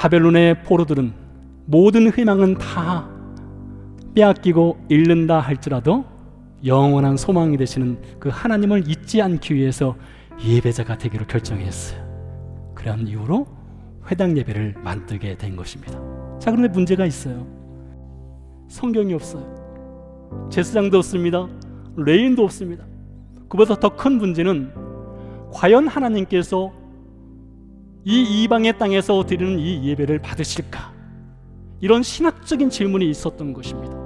바벨론의 포로들은 모든 희망은 다 빼앗기고 잃는다 할지라도 영원한 소망이 되시는 그 하나님을 잊지 않기 위해서 예배자가 되기로 결정했어요. 그런 이유로 회당 예배를 만들게 된 것입니다. 자, 그런데 문제가 있어요. 성경이 없어요. 제사장도 없습니다. 레인도 없습니다. 그보다 더 큰 문제는 과연 하나님께서 이 이방의 땅에서 드리는 이 예배를 받으실까? 이런 신학적인 질문이 있었던 것입니다.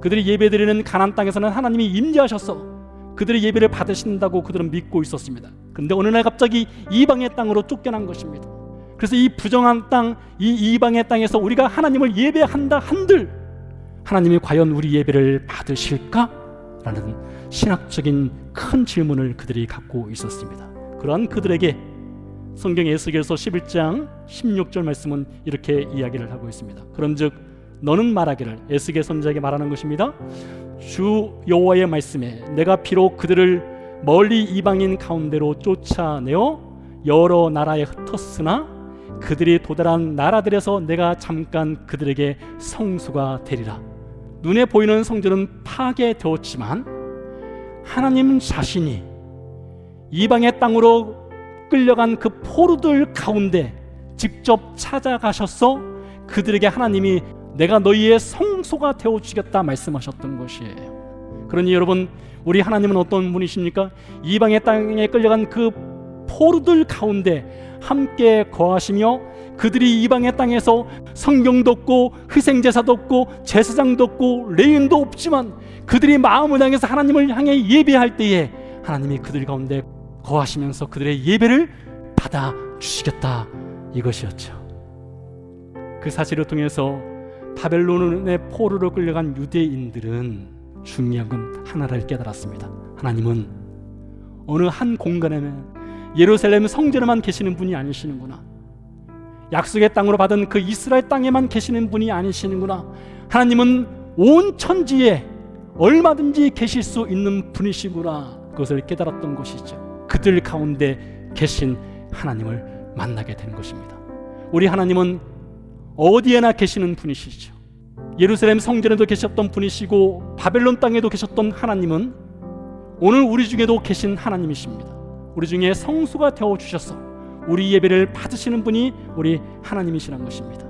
그들이 예배드리는 가나안 땅에서는 하나님이 임재하셔서 그들의 예배를 받으신다고 그들은 믿고 있었습니다. 근데 어느 날 갑자기 이방의 땅으로 쫓겨난 것입니다. 그래서 이 부정한 땅, 이 이방의 땅에서 우리가 하나님을 예배한다 한들 하나님이 과연 우리 예배를 받으실까? 라는 신학적인 큰 질문을 그들이 갖고 있었습니다. 그러한 그들에게 성경 에스겔서 11장 16절 말씀은 이렇게 이야기를 하고 있습니다. 그런즉 너는 말하기를 에스겔 선지자에게 말하는 것입니다. 주 여호와의 말씀에 내가 비록 그들을 멀리 이방인 가운데로 쫓아내어 여러 나라에 흩었으나 그들이 도달한 나라들에서 내가 잠깐 그들에게 성수가 되리라. 눈에 보이는 성전은 파괴되었지만 하나님 자신이 이방의 땅으로 끌려간 그 포로들 가운데 직접 찾아가셔서 그들에게 하나님이 내가 너희의 성소가 되어 주겠다 말씀하셨던 것이에요. 그러니 여러분 우리 하나님은 어떤 분이십니까? 이방의 땅에 끌려간 그 포로들 가운데 함께 거하시며 그들이 이방의 땅에서 성경도 없고 희생제사도 없고 제사장도 없고 레인도 없지만 그들이 마음을 향해서 하나님을 향해 예배할 때에 하나님이 그들 가운데 거하시면서 그들의 예배를 받아 주시겠다 이것이었죠. 그 사실을 통해서 바벨론의 포로로 끌려간 유대인들은 중요한 건 하나를 깨달았습니다. 하나님은 어느 한 공간에는 예루살렘 성전에만 계시는 분이 아니시는구나. 약속의 땅으로 받은 그 이스라엘 땅에만 계시는 분이 아니시는구나. 하나님은 온 천지에 얼마든지 계실 수 있는 분이시구나. 그것을 깨달았던 것이죠. 그들 가운데 계신 하나님을 만나게 된 것입니다. 우리 하나님은 어디에나 계시는 분이시죠. 예루살렘 성전에도 계셨던 분이시고 바벨론 땅에도 계셨던 하나님은 오늘 우리 중에도 계신 하나님이십니다. 우리 중에 성수가 되어 주셔서 우리 예배를 받으시는 분이 우리 하나님이시란 것입니다.